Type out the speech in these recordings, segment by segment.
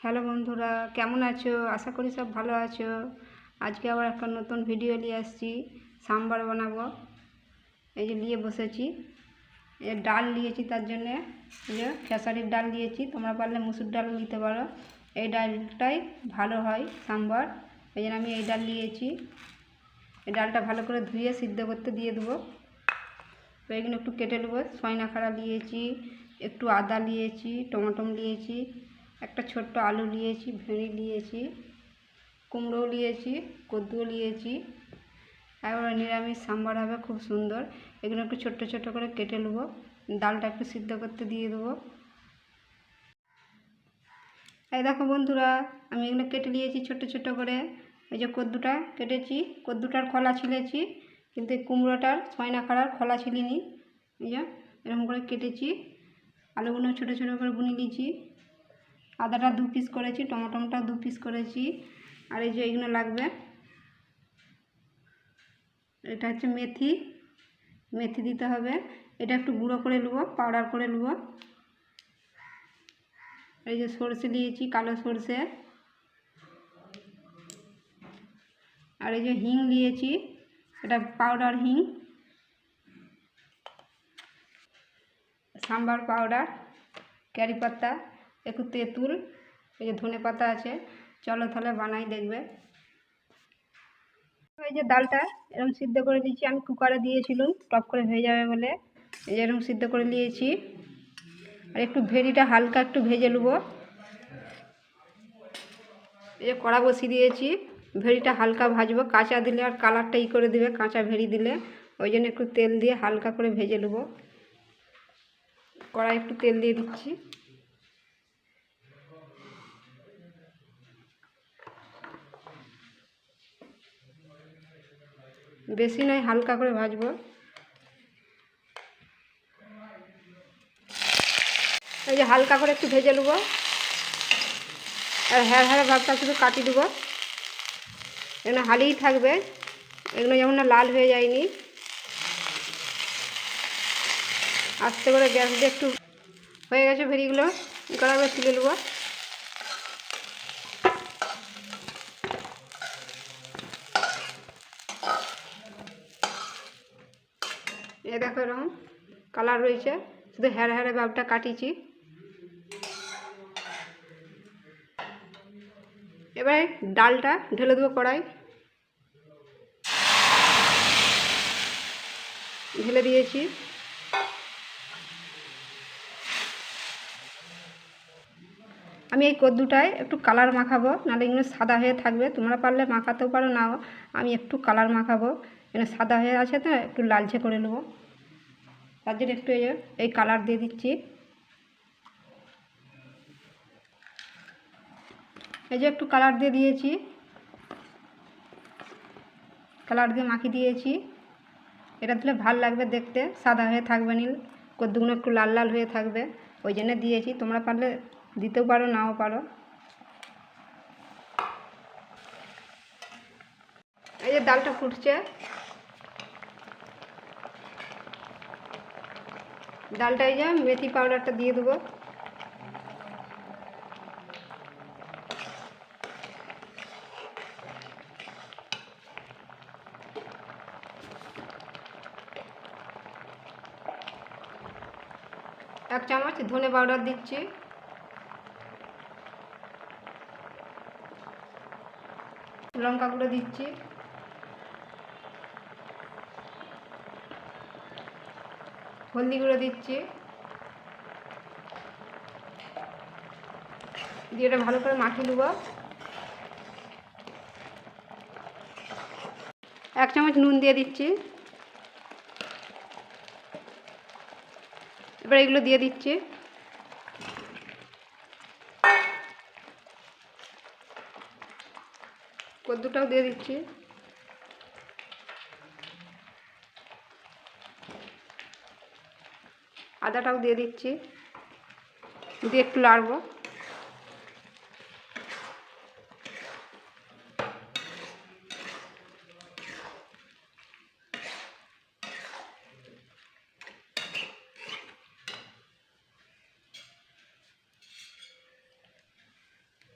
Hello বন্ধুরা, কেমন আছো? আশা করি সব ভালো আছো। আজকে আবার একটা নতুন ভিডিও নিয়ে আসছি। সাম্বার বানাবো। এই যে নিয়ে বসেছি। এ ডাল নিয়েছি তার জন্যে। যে খেসারির ডাল নিয়েছি। তোমরা পারলে মুসুর ডাল নিতে পারো। এই ডালটাই ভালো হয় সাম্বার। এই জন্য আমি এই ডাল নিয়েছি। এই ডালটা ভালো করে ধুয়ে সিদ্ধ করতে দিয়ে দেবো। তো এগুলো একটু কেটে নেব। সয়না খাড়া নিয়েছি। একটু আদা নিয়েছি, টমাটো নিয়েছি। একটা ছোট্ট আলু নিয়েছি, ভেড়ি নিয়েছি কুমড়ো নিয়েছি, কদ্দুও নিয়েছি। একবারে নিরামিষ, সাম্বার হবে, খুব সুন্দর। এগুলো একটু ছোট্ট ছোট্ট করে কেটে নেব। ডালটা একটু সিদ্ধ করতে দিয়ে দেবো। এই দেখো বন্ধুরা, আমি এগুলো কেটে নিয়েছি ছোট্ট ছোট্ট করে। এই যে কদ্দুটা কেটেছি, কদ্দুটার খোলা ছিলেছি, কিন্তু কুমড়োটার ছয়না খাড়ার খোলা ছিলিনি। এই যে এরকম করে কেটেছি। আলুগুলো ছোটো ছোটো করে বুনে নিয়েছি। আদাটা দু পিস করেছি, টমেটোটা দু পিস করেছি। আর এই যে এইগুলো লাগবে। এটা হচ্ছে মেথি। মেথি দিতে হবে। এটা একটু গুঁড়ো করে নেব পাউডার করে নেব এই যে সর্ষে দিয়েছি, কালো সর্ষে। আর এই যে হিং দিয়েছি এটা পাউডার হিং। সাম্বার পাউডার ক্যারি পাতা। একটু তেঁতুল, এই যে ধনে পাতা আছে, চলো তাহলে বানাই দেখবে। এই যে ডালটা এরকম সিদ্ধ করে দিয়েছি আমি কুকারে দিয়েছিলাম টপ করে হয়ে যাবে বলে। এই যে এরকম সিদ্ধ করে নিয়েছি। আর একটু ভেড়িটা হালকা একটু ভেজে নেব। এই যে কড়া বসিয়ে দিয়েছি ভেড়িটা হালকা ভাজবো, কাঁচা দিলে আর কালারটা ই করে দিবে, কাঁচা ভেড়ি দিলে। ওই জন্য একটু তেল দিয়ে হালকা করে ভেজে নেব। কড়াই একটু তেল দিয়ে দিচ্ছি। বেশি নয়, হালকা করে ভাজবো। এই যে হালকা করে একটু ভেজে নেব। আর হ্যাঁ হ্যাঁ ভাবটা শুধু কাটি দেবো। এগুলো হালিই থাকবে। এগুলো যেমন না লাল হয়ে যায়নি। আস্তে করে গ্যাস দিয়ে একটু হয়ে গেছে ভেড়িগুলো। কড়াবে তুলে নেব এ দেখো এরকম কালার রয়েছে, শুধু হ্যাঁ হ্যাঁ ভাবটা কাটিছি। এবারে ডালটা ঢেলে দেবো কড়াই। ঢেলে দিয়েছি। আমি এই কদ্দুটায় একটু কালার মাখাবো, নাহলে এগুলো সাদা হয়ে থাকবে। তোমরা পারলে মাখাতেও পারো, নাও, আমি একটু কালার মাখাবো। এখানে সাদা হয়ে আছে তো, একটু লালচে করে নেব। তার জন্য একটু এই কালার দিয়ে দিচ্ছি। এই যে একটু কালার দিয়ে দিয়েছি। কালার দিয়ে মাখিয়ে দিয়েছি। এটা দিলে ভালো লাগবে দেখতে, সাদা হয়ে থাকবে নীল, কদ্দুগুলো একটু লাল লাল হয়ে থাকবে। ওই জন্য দিয়েছি, তোমরা পারলে দিতেও পারো, নাও পারো। এই যে ডালটা ফুটছে। ডালটা এই যে, মেথি পাউডারটা দিয়ে দেবো। এক চামচ ধনে পাউডার দিচ্ছি। লঙ্কা গুঁড়ো দিচ্ছি। হলদি গুঁড়ো দিচ্ছি। দিয়ে এটা ভালো করে মাখিয়ে নেব। এক চামচ নুন দিয়ে দিচ্ছি। এবার এগুলো দিয়ে দিচ্ছি। কদ্দুটাও দিয়ে দিচ্ছি। আদাটাও দিয়ে দিচ্ছি। দিয়ে একটু লাড়বো।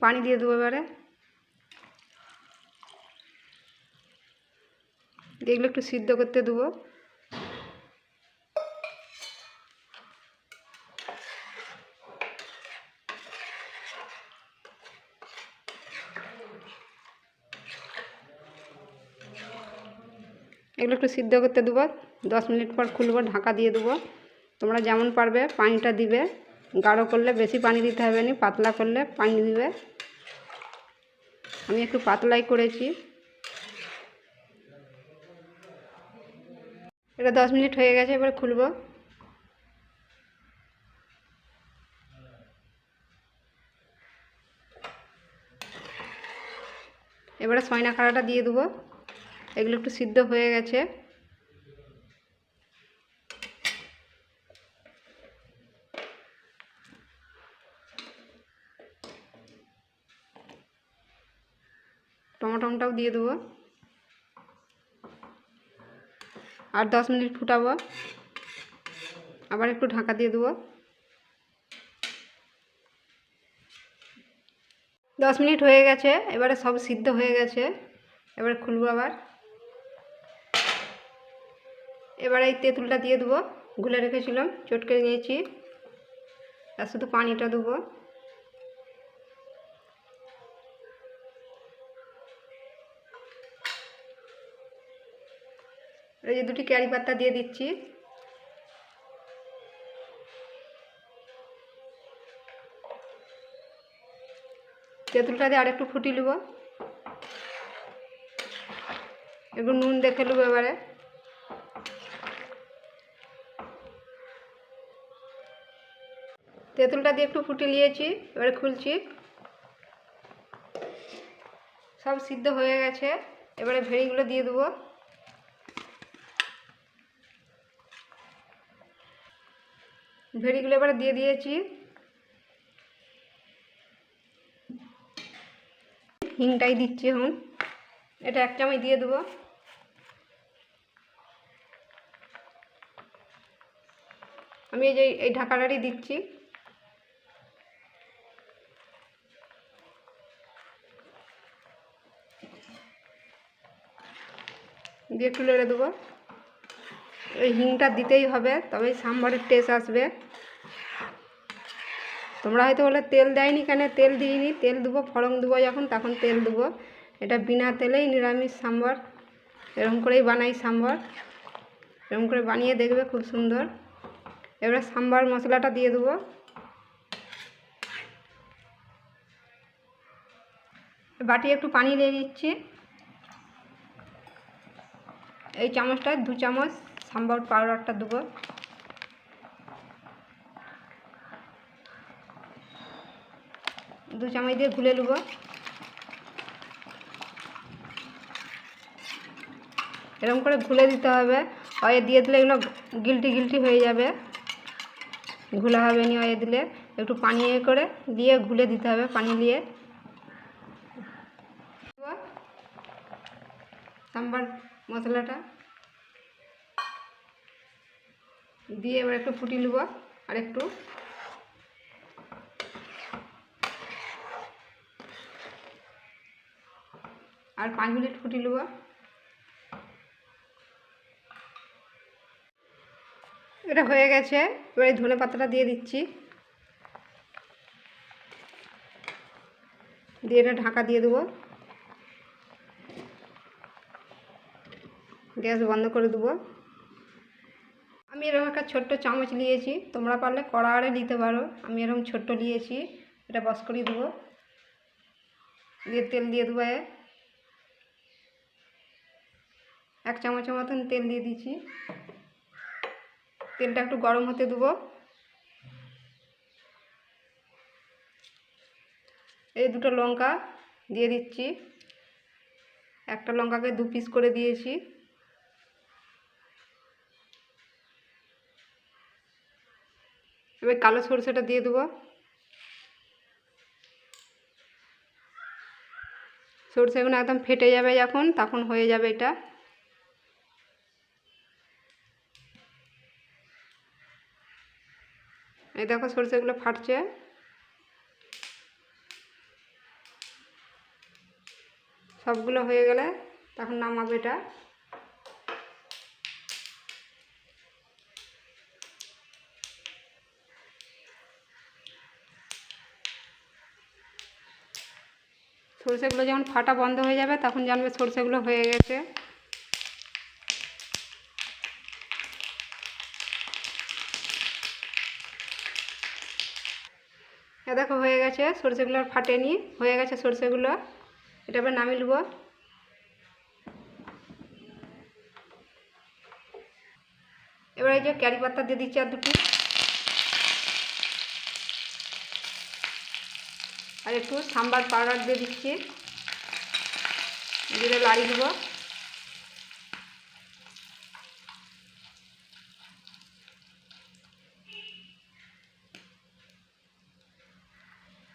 পানি দিয়ে দেবো এবারে। এগুলো একটু সিদ্ধ করতে দেবো। এগুলো একটু সিদ্ধ করতে দেবো। দশ মিনিট পর খুলবো, ঢাকা দিয়ে দেবো। তোমরা যেমন পারবে পানিটা দিবে। গাঢ় করলে বেশি পানি দিতে হবে না, পাতলা করলে পানি দিবে। আমি একটু পাতলাই করেছি। এটা দশ মিনিট হয়ে গেছে, এবার খুলবো। এবারে সয়না খাড়াটা দিয়ে দেবো। এগুলো একটু সিদ্ধ হয়ে গেছে। টমাটমটাও দিয়ে দেবো। আর দশ মিনিট ফুটাবো। আবার একটু ঢাকা দিয়ে দেবো। দশ মিনিট হয়ে গেছে, এবারে সব সিদ্ধ হয়ে গেছে। এবারে খুলবো আবার। এবারে এই তেঁতুলটা দিয়ে দেবো। গুলে রেখেছিলাম, চটকে নিয়েছি। আর শুধু পানিটা দেবো। এই যে দুটি ক্যারি পাতা দিয়ে দিচ্ছি। তেঁতুলটা দিয়ে আরেকটু ফুটিয়ে নেব। একটু নুন দেখে নেব এবারে। তেঁতুলটা দিয়ে একটু ফুটে নিয়েছি, এবারে খুলছি। সব সিদ্ধ হয়ে গেছে, এবারে ভেড়িগুলো দিয়ে দেবো। ভেড়িগুলো এবারে দিয়ে দিয়েছি। হিংটাই দিচ্ছি এখন। এটা এক চামচ দিয়ে দেবো। আমি এই যে এই ঢাকাটারই দিচ্ছি। দিয়ে একটু লেড়ে দেবো। এই হিংটা দিতেই হবে, তবেই সাম্বারের টেস্ট আসবে। তোমরা হয়তো বলে, তেল দেয়নি কেন? তেল দিইনি। তেল দেবো, ফড়ং দেবো যখন, তখন তেল দেবো। এটা বিনা তেলেই নিরামিষ সাম্বার। এরকম করেই বানাই সাম্বার। এরকম করে বানিয়ে দেখবে খুব সুন্দর। এবারে সাম্বার মশলাটা দিয়ে দেবো। বাটি একটু পানি দিয়ে দিচ্ছি। এই চামচটায় দু চামচ সাম্বার পাউডারটা দেবো। দু চামচ দিয়ে ঘুলে নেব। এরকম করে ঘুলে দিতে হবে। অয়ে দিয়ে দিলে এগুলো গিলটি গিলটি হয়ে যাবে। ঘুলা হবে নি অয়ে দিলে। একটু পানি এ করে দিয়ে ঘুলে দিতে হবে পানি দিয়ে। সাম্বার মশলাটা। দিয়ে এবার একটু ফুটি নেব আর একটু। আর পাঁচ মিনিট ফুটি নেব। এটা হয়ে গেছে। এবার এই ধনে পাতাটা দিয়ে দিচ্ছি। দিয়ে এটা ঢাকা দিয়ে দেবো। গ্যাস বন্ধ করে দেবো। আমি এরকম একটা ছোট্ট চামচ নিয়েছি, তোমরা পারলে কড়াড়ে নিতে পারো। আমি এরকম ছোট্ট নিয়েছি, এটা বস করে দেবো। দিয়ে তেল দিয়ে দেবো। এক চামচের মতন তেল দিয়ে দিচ্ছি তেলটা একটু গরম হতে দেবো। এই দুটো লঙ্কা দিয়ে দিচ্ছি। একটা লঙ্কাকে দু পিস করে দিয়েছি। এবার কালো সরষেটা দিয়ে দেবো। সরষেগুলো একদম ফেটে যাবে যখন, তখন হয়ে যাবে এটা। এই দেখো সরষেগুলো ফাটছে। সবগুলো হয়ে গেলে তখন নামাবে এটা। সরষেগুলো যখন ফাটা বন্ধ হয়ে যাবে, তখন জানবে সরষেগুলো হয়ে গেছে। দেখো হয়ে গেছে, সরষেগুলো আর ফাটেনি, হয়ে গেছে সরষেগুলো। এটা এবার নামিয়ে নেব। এবার এই যে ক্যারি পাতা দিয়ে দিচ্ছি আর দুটি। আর একটু সাম্বার পাউডার দিয়ে দিচ্ছি। দিয়ে লাড়ি দেবো।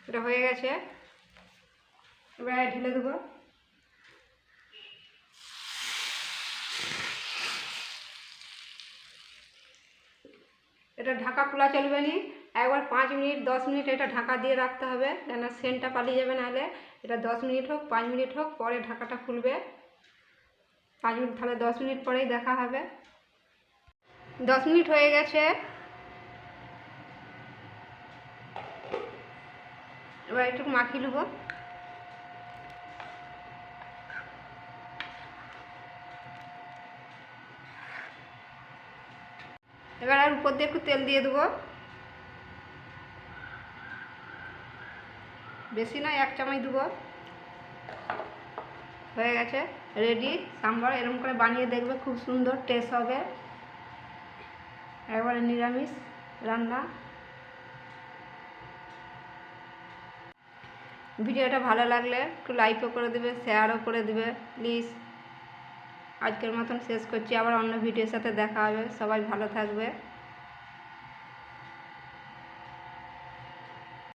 এটা হয়ে গেছে। এবার ঢেলে দেবো। এটা ঢাকা খোলা চলবে না। একবার পাঁচ মিনিট, দশ মিনিট এটা ঢাকা দিয়ে রাখতে হবে কেন সেন্টটা পালিয়ে যাবে নাহলে। এটা দশ মিনিট হোক, পাঁচ মিনিট হোক, পরে ঢাকাটা খুলবে। পাঁচ মিনিট, তাহলে দশ মিনিট পরেই দেখা হবে। দশ মিনিট হয়ে গেছে। এবার একটু মাখিয়ে নেব। এবার আর উপর দিয়ে একটু তেল দিয়ে দেবো। বেশি নয়, এক চামচ দেবো। হয়ে গেছে রেডি সাম্বার এরকম করে বানিয়ে দেখবে, খুব সুন্দর টেস্ট হবে। একবারে নিরামিষ রান্না। ভিডিওটা ভালো লাগলে একটু লাইকও করে দেবে শেয়ারও করে দেবে প্লিজ আজকের মতন শেষ করছি, আবার অন্য ভিডিওর সাথে দেখা হবে। সবাই ভালো থাকবে।